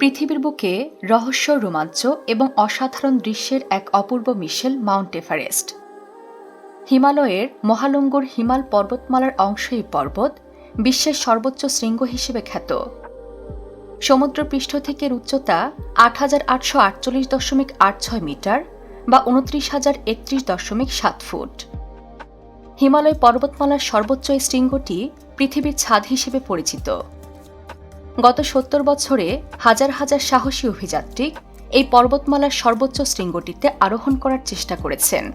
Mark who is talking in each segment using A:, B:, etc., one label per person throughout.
A: পৃথিবীর বুকে রহস্য, রোমাঞ্চ এবং অসাধারণ দৃশ্যের এক অপূর্ব মিশেল মাউন্ট এভারেস্ট। হিমালয়ের মহালঙ্গুর হিমাল পর্বতমালার অংশ এই পর্বত বিশ্বের সর্বোচ্চ শৃঙ্গ হিসেবে খ্যাত। সমুদ্রপৃষ্ঠ থেকে উচ্চতা আট হাজার আটশো আটচল্লিশ দশমিক আট ছয় মিটার বা উনত্রিশ হাজার একত্রিশ দশমিক সাত ফুট। হিমালয় পর্বতমালার সর্বোচ্চ এই শৃঙ্গটি পৃথিবীর ছাদ হিসেবে পরিচিত। গত সত্তর বছরে হাজার হাজার সাহসী অভিযাত্রী এই পর্বতমালার সর্বোচ্চ শৃঙ্গটিতে আরোহণ করার চেষ্টা করেছেন।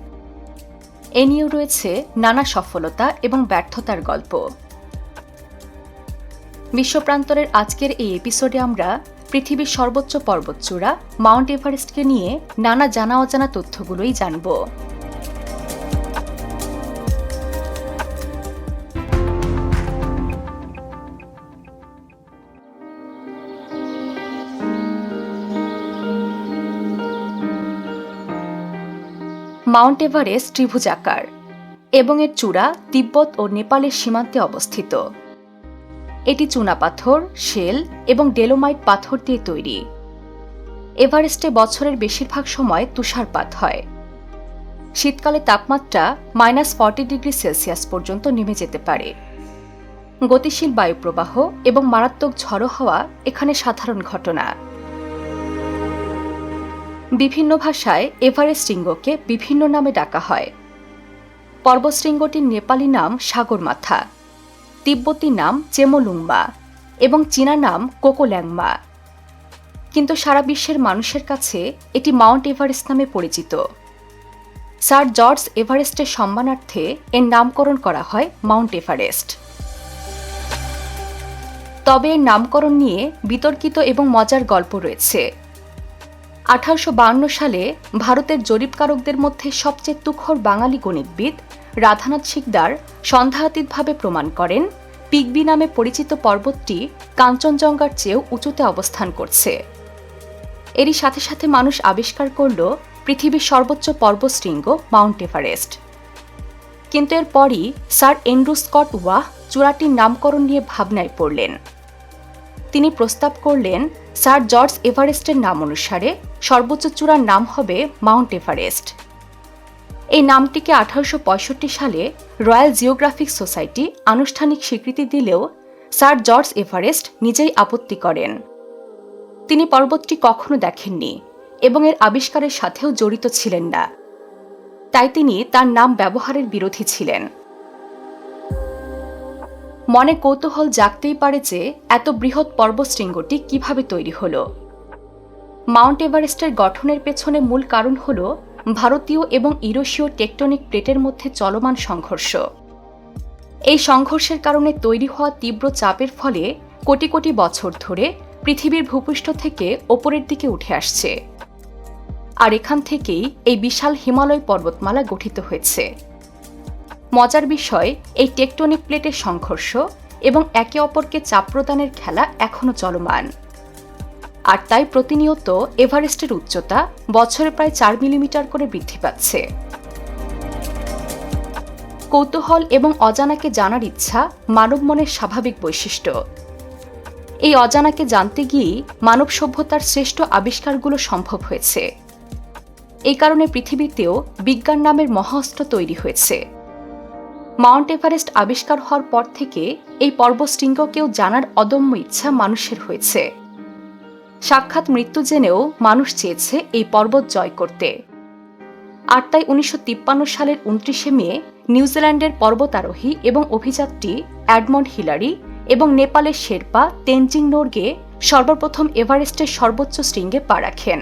A: এ নিয়েও রয়েছে নানা সফলতা এবং ব্যর্থতার গল্প। বিশ্বপ্রান্তরের আজকের এই এপিসোডে আমরা পৃথিবীর সর্বোচ্চ পর্বতচূড়া মাউন্ট এভারেস্টকে নিয়ে নানা জানা অজানা তথ্যগুলোই জানব। মাউন্ট এভারেস্ট ত্রিভুজাকার এবং এর চূড়া তিব্বত ও নেপালের সীমান্তে অবস্থিত। এটি চুনাপাথর শেল এবং ডেলোমাইট পাথর দিয়ে তৈরি। এভারেস্টে বছরের বেশিরভাগ সময় তুষারপাত হয়। শীতকালে তাপমাত্রা মাইনাস ফর্টি ডিগ্রি সেলসিয়াস পর্যন্ত নেমে যেতে পারে। গতিশীল বায়ুপ্রবাহ এবং মারাত্মক ঝড়ো হওয়া এখানে সাধারণ ঘটনা। বিভিন্ন ভাষায় এভারেস্ট শৃঙ্গকে বিভিন্ন নামে ডাকা হয়। পর্বতশৃঙ্গটির নেপালি নাম সাগরমাথা, তিব্বতী নাম চেমোলুংমা এবং চীনা নাম কোকোল্যাংমা। কিন্তু সারা বিশ্বের মানুষের কাছে এটি মাউন্ট এভারেস্ট নামে পরিচিত। স্যার জর্জ এভারেস্টের সম্মানার্থে এর নামকরণ করা হয় মাউন্ট এভারেস্ট। তবে এর নামকরণ নিয়ে বিতর্কিত এবং মজার গল্প রয়েছে। আঠারোশো সালে ভারতের জরিপকারকদের মধ্যে সবচেয়ে তুখর বাঙালি গণিতবিদ রাধানাথ শিকদার সন্দেহাতীতভাবে প্রমাণ করেন পিগবি নামে পরিচিত পর্বতটি কাঞ্চনজঙ্ঘার চেয়েও উঁচুতে অবস্থান করছে। এরই সাথে সাথে মানুষ আবিষ্কার করল পৃথিবীর সর্বোচ্চ পর্বতশৃঙ্গ মাউন্ট এভারেস্ট। কিন্তু এরপরই স্যার এন্ড্রু স্কট ওয়াহ চূড়াটির নামকরণ নিয়ে ভাবনায় পড়লেন। তিনি প্রস্তাব করলেন, স্যার জর্জ এভারেস্টের নাম অনুসারে সর্বোচ্চ চূড়ার নাম হবে মাউন্ট এভারেস্ট। এই নামটিকে আঠারোশো পঁয়ষট্টি সালে রয়্যাল জিওগ্রাফিক সোসাইটি আনুষ্ঠানিক স্বীকৃতি দিলেও স্যার জর্জ এভারেস্ট নিজেই আপত্তি করেন। তিনি পর্বতটি কখনো দেখেননি এবং এর আবিষ্কারের সাথেও জড়িত ছিলেন না। তাই তিনি তার নাম ব্যবহারের বিরোধী ছিলেন। মনে কৌতূহল জাগতেই পারে যে এত বৃহৎ পর্বতশৃঙ্গটি কীভাবে তৈরি হল। মাউন্ট এভারেস্টের গঠনের পেছনে মূল কারণ হল ভারতীয় এবং ইউরোশীয় টেকটনিক প্লেটের মধ্যে চলমান সংঘর্ষ। এই সংঘর্ষের কারণে তৈরি হওয়া তীব্র চাপের ফলে কোটি কোটি বছর ধরে পৃথিবীর ভূপৃষ্ঠ থেকে ওপরের দিকে উঠে আসছে। আর এখান থেকেই এই বিশাল হিমালয় পর্বতমালা গঠিত হয়েছে। মজার বিষয়, এই টেকটনিক প্লেটের সংঘর্ষ এবং একে অপরকে চাপ প্রদানের খেলা এখনও চলমান। আর তাই প্রতিনিয়ত এভারেস্টের উচ্চতা বছরে প্রায় চার মিলিমিটার করে বৃদ্ধি পাচ্ছে। কৌতূহল এবং অজানাকে জানার ইচ্ছা মানব মনের স্বাভাবিক বৈশিষ্ট্য। এই অজানাকে জানতে গিয়েই মানব সভ্যতার শ্রেষ্ঠ আবিষ্কারগুলো সম্ভব হয়েছে। এই কারণে পৃথিবীতেও বিজ্ঞান নামের মহাস্ত্র তৈরি হয়েছে। মাউন্ট এভারেস্ট আবিষ্কার হওয়ার পর থেকে এই পর্বশৃঙ্গকেও জানার অদম্য ইচ্ছা মানুষের হয়েছে। সাক্ষাৎ মৃত্যু জেনেও মানুষ চেয়েছে এই পর্বত জয় করতে। আর তাই উনিশশো তিপ্পান্ন সালের উনত্রিশে মে নিউজিল্যান্ডের পর্বতারোহী এবং অভিযাত্রী অ্যাডমন্ড হিলারি এবং নেপালের শেরপা তেনজিং নোর্গে সর্বপ্রথম এভারেস্টের সর্বোচ্চ শৃঙ্গে পা রাখেন।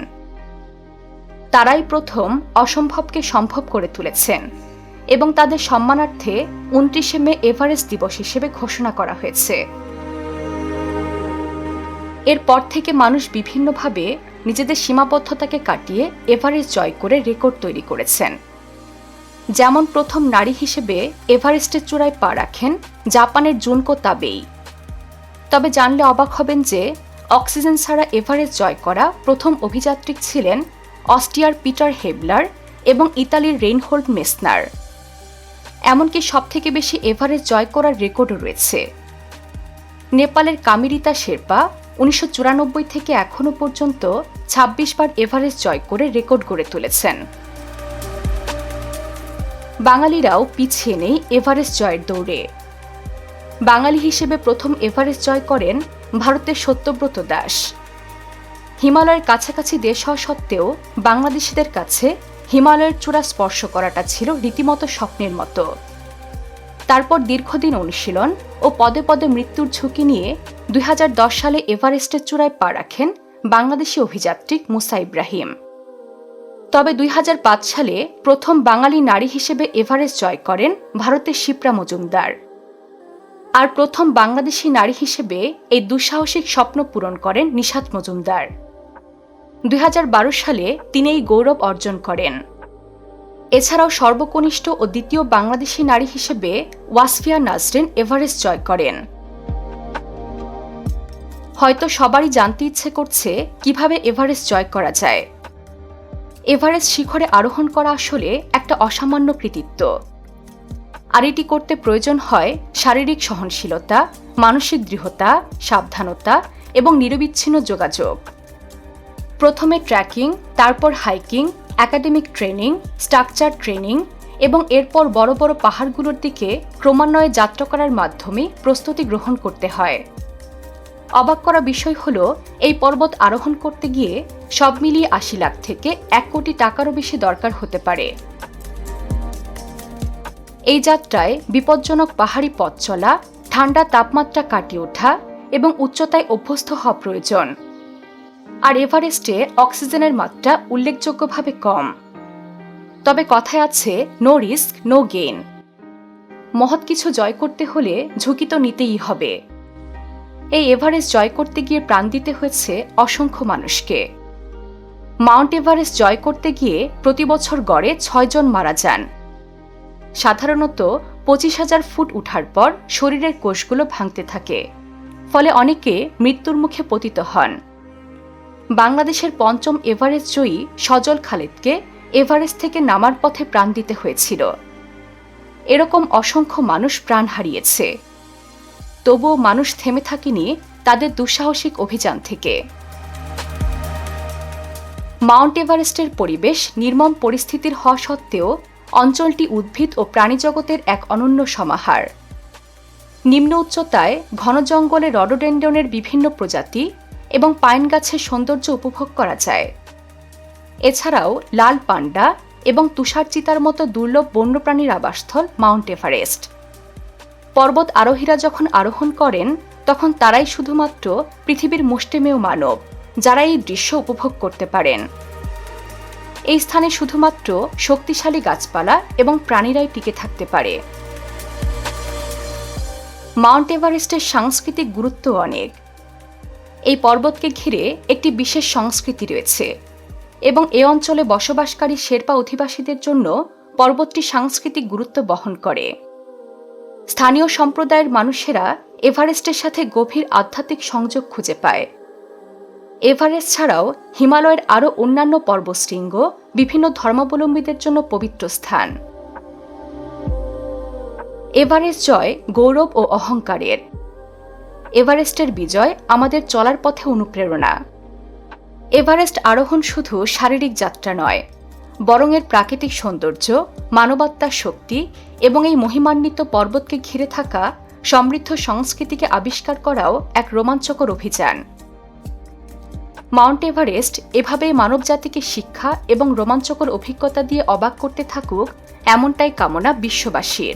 A: তারাই প্রথম অসম্ভবকে সম্ভব করে তুলেছেন। এবং তাদের সম্মানার্থে উনত্রিশে মে এভারেস্ট দিবস হিসেবে ঘোষণা করা হয়েছে। এরপর থেকে মানুষ বিভিন্নভাবে নিজেদের সীমাবদ্ধতাকে কাটিয়ে এভারেস্ট জয় করে রেকর্ড তৈরি করেছেন। যেমন প্রথম নারী হিসেবে এভারেস্টের চূড়ায় পা রাখেন জাপানের জুনকো তাবেই। তবে জানলে অবাক হবেন যে অক্সিজেন ছাড়া এভারেস্ট জয় করা প্রথম অভিযাত্রিক ছিলেন অস্ট্রিয়ার পিটার হেবলার এবং ইতালির রেইনহোল্ড মেসনার। এমনকি সবথেকে বেশি এভারেস্ট জয় করার রেকর্ডও রয়েছে। নেপালের কামিরিতা শেরপা উনিশশো চুরানব্বই থেকে এখনও পর্যন্ত ২৬ বার এভারেস্ট জয় করে রেকর্ড গড়ে তুলেছেন। বাঙালিরাও পিছিয়ে নেই এভারেস্ট জয়ের দৌড়ে। বাঙালি হিসেবে প্রথম এভারেস্ট জয় করেন ভারতের সত্যব্রত দাস। হিমালয়ের কাছাকাছি দেশ হওয়া সত্ত্বেও বাংলাদেশিদের কাছে হিমালয়ের চূড়া স্পর্শ করাটা ছিল রীতিমতো স্বপ্নের মতো। তারপর দীর্ঘদিন অনুশীলন ও পদে পদে মৃত্যুর ঝুঁকি নিয়ে দুই হাজার দশ সালে এভারেস্টের চূড়ায় পা রাখেন বাংলাদেশি অভিযাত্রী মুসা ইব্রাহিম। তবে দুই হাজার পাঁচ সালে প্রথম বাঙালি নারী হিসেবে এভারেস্ট জয় করেন ভারতের শিপ্রা মজুমদার। আর প্রথম বাংলাদেশি নারী হিসেবে এই দুঃসাহসিক স্বপ্ন পূরণ করেন নিশাত মজুমদার। দুই হাজার বারো সালে তিনি এই গৌরব অর্জন করেন। এছাড়াও সর্বকনিষ্ঠ ও দ্বিতীয় বাংলাদেশি নারী হিসেবে ওয়াসফিয়া নাজরিন এভারেস্ট জয় করেন। হয়তো সবারই জানতে ইচ্ছে করছে কীভাবে এভারেস্ট জয় করা যায়। এভারেস্ট শিখরে আরোহণ করা আসলে একটা অসামান্য কৃতিত্ব। আর এটি করতে প্রয়োজন হয় শারীরিক সহনশীলতা, মানসিক দৃঢ়তা, সাবধানতা এবং নিরবিচ্ছিন্ন যোগাযোগ। প্রথমে ট্র্যাকিং, তারপর hiking, academic training, structure training এবং এরপর বড় বড় পাহাড়গুলোর দিকে ক্রমান্বয়ে যাত্রা করার মাধ্যমে প্রস্তুতি গ্রহণ করতে হয়। অবাক করা বিষয় হল, এই পর্বত আরোহণ করতে গিয়ে সব মিলিয়ে আশি লাখ থেকে এক কোটি টাকারও বেশি দরকার হতে পারে। এই যাত্রায় বিপজ্জনক পাহাড়ি পথ চলা, ঠান্ডা তাপমাত্রা কাটিয়ে ওঠা এবং উচ্চতায় অভ্যস্ত হওয়া প্রয়োজন। আর এভারেস্টে অক্সিজেনের মাত্রা উল্লেখযোগ্যভাবে কম। তবে কথায় আছে, নো রিস্ক, নো গেইন। মহৎ কিছু জয় করতে হলে ঝুঁকি তো নিতেই হবে। এই এভারেস্ট জয় করতে গিয়ে প্রাণ দিতে হয়েছে অসংখ্য মানুষকে। মাউন্ট এভারেস্ট জয় করতে গিয়ে প্রতি বছর গড়ে ছয়জন মারা যান। সাধারণত পঁচিশ হাজার ফুট উঠার পর শরীরের কোষগুলো ভাঙতে থাকে। ফলে অনেকে মৃত্যুর মুখে পতিত হন। বাংলাদেশের পঞ্চম এভারেস্ট জয়ী সজল খালেদকে এভারেস্ট থেকে নামার পথে প্রাণ দিতে হয়েছিল। এরকম অসংখ্য মানুষ প্রাণ হারিয়েছে। তবুও মানুষ থেমে থাকেনি তাদের দুঃসাহসিক অভিযান থেকে। মাউন্ট এভারেস্টের পরিবেশ নির্মম পরিস্থিতির হওয়া সত্ত্বেও অঞ্চলটি উদ্ভিদ ও প্রাণীজগতের এক অনন্য সমাহার। নিম্ন উচ্চতায় ঘন জঙ্গলে রডোডেন্ডনের বিভিন্ন প্রজাতি এবং পাইন গাছের সৌন্দর্য উপভোগ করা যায়। এছাড়াও লাল পান্ডা এবং তুষার চিতার মতো দুর্লভ বন্যপ্রাণীর আবাসস্থল মাউন্ট এভারেস্ট। পর্বত আরোহীরা যখন আরোহণ করেন, তখন তারাই শুধুমাত্র পৃথিবীর মুষ্টিমেয় মানব, যারা এই দৃশ্য উপভোগ করতে পারেন। এই স্থানে শুধুমাত্র শক্তিশালী গাছপালা এবং প্রাণীরাই টিকে থাকতে পারে। মাউন্ট এভারেস্টের সাংস্কৃতিক গুরুত্ব অনেক। এই পর্বতকে ঘিরে একটি বিশেষ সংস্কৃতি রয়েছে এবং এ অঞ্চলে বসবাসকারী শেরপা অধিবাসীদের জন্য পর্বতটি সাংস্কৃতিক গুরুত্ব বহন করে। স্থানীয় সম্প্রদায়ের মানুষেরা এভারেস্টের সাথে গভীর আধ্যাত্মিক সংযোগ খুঁজে পায়। এভারেস্ট ছাড়াও হিমালয়ের আরও অন্যান্য পর্বশৃঙ্গ বিভিন্ন ধর্মাবলম্বীদের জন্য পবিত্র স্থান। এভারেস্ট জয় গৌরব ও অহংকারের। এভারেস্টের বিজয় আমাদের চলার পথে অনুপ্রেরণা। এভারেস্ট আরোহণ শুধু শারীরিক যাত্রা নয়, বরং এর প্রাকৃতিক সৌন্দর্য মানবাত্মার শক্তি এবং এই মহিমান্বিত পর্বতকে ঘিরে থাকা সমৃদ্ধ সংস্কৃতিকে আবিষ্কার করাও এক রোমাঞ্চকর অভিযান। মাউন্ট এভারেস্ট এভাবেই মানবজাতিকে শিক্ষা এবং রোমাঞ্চকর অভিজ্ঞতা দিয়ে অবাক করতে থাকুক এমনটাই কামনা বিশ্ববাসীর।